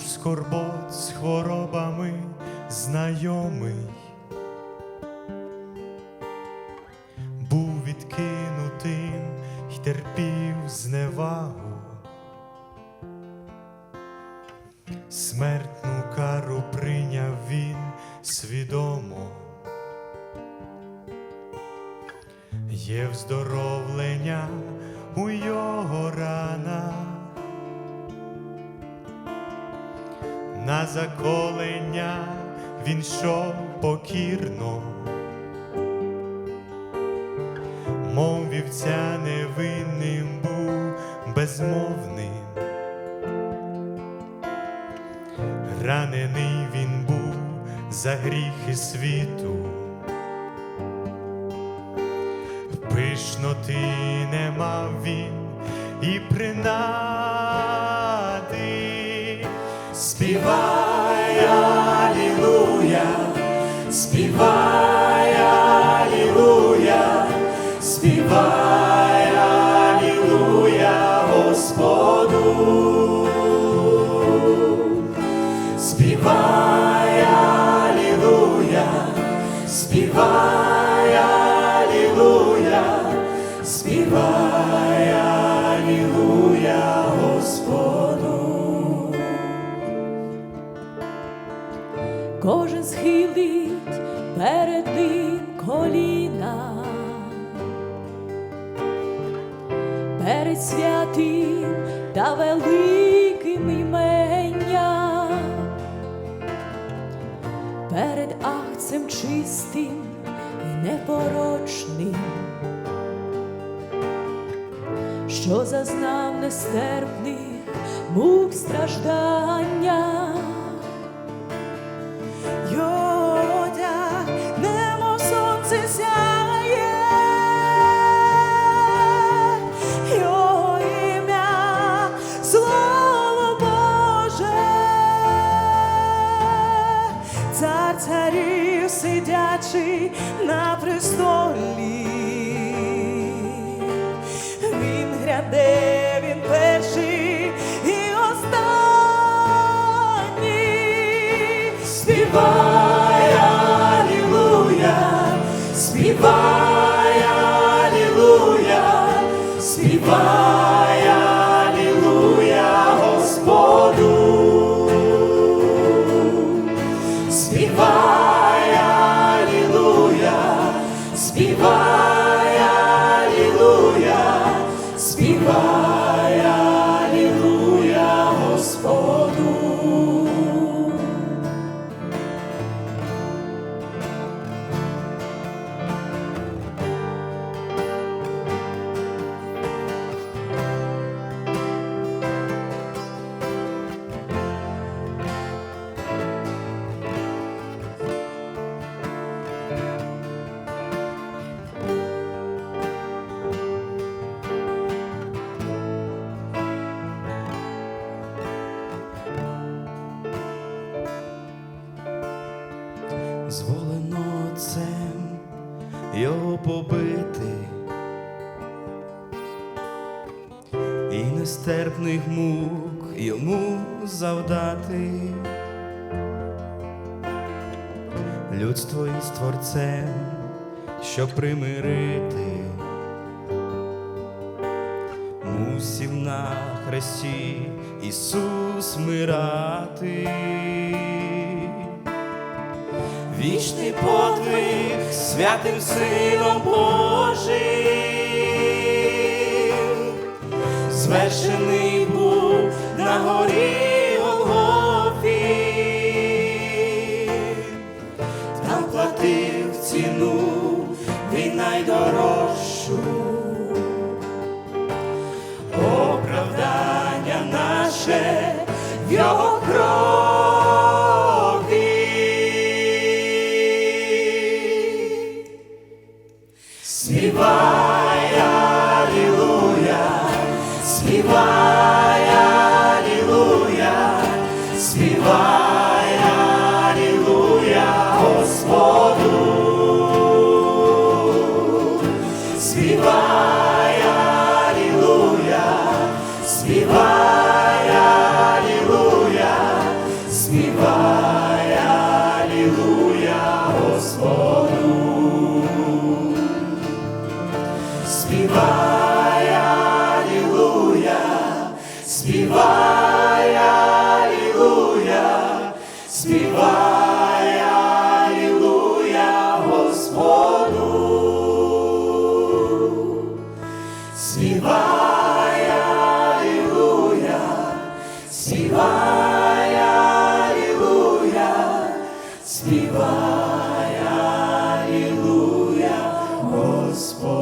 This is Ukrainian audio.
муж скорбот з хворобами знайомий, був відкинутим й терпів зневагу, смертну кару прийняв він свідомо. Є вздоровлення на заколення він йшов покірно, мов вівця невинним був безмовним, ранений він був за гріхи світу. Пишноти не мав він і принади. Співай, Алілуя, співай, Алілуя, співай, Алілуя, Господу. Співай, Алілуя, співай, Алілуя, співай, Алілуя, Господу. Перед святим та великим імення, перед акцем чистим і непорочним, що зазнав нестерпних мук страждання. Він гряде, він перший і останній. Співай, Алілуя, співай, Алілуя, співай, побити, і нестерпних мук йому завдати. Людство із творцем, щоб примирити, мусів на хресті Ісус мирати. Вічний подвиг святим Сином Божим, звершений Співай, Алілуя, співай, Алілуя, співай, Алілуя, Господу, співай, Алілуя, співай, Алілуя, співай. співай, Алілуя Господу, співай, Алілуя, співай, Алілуя, співай, Алілуя Господу.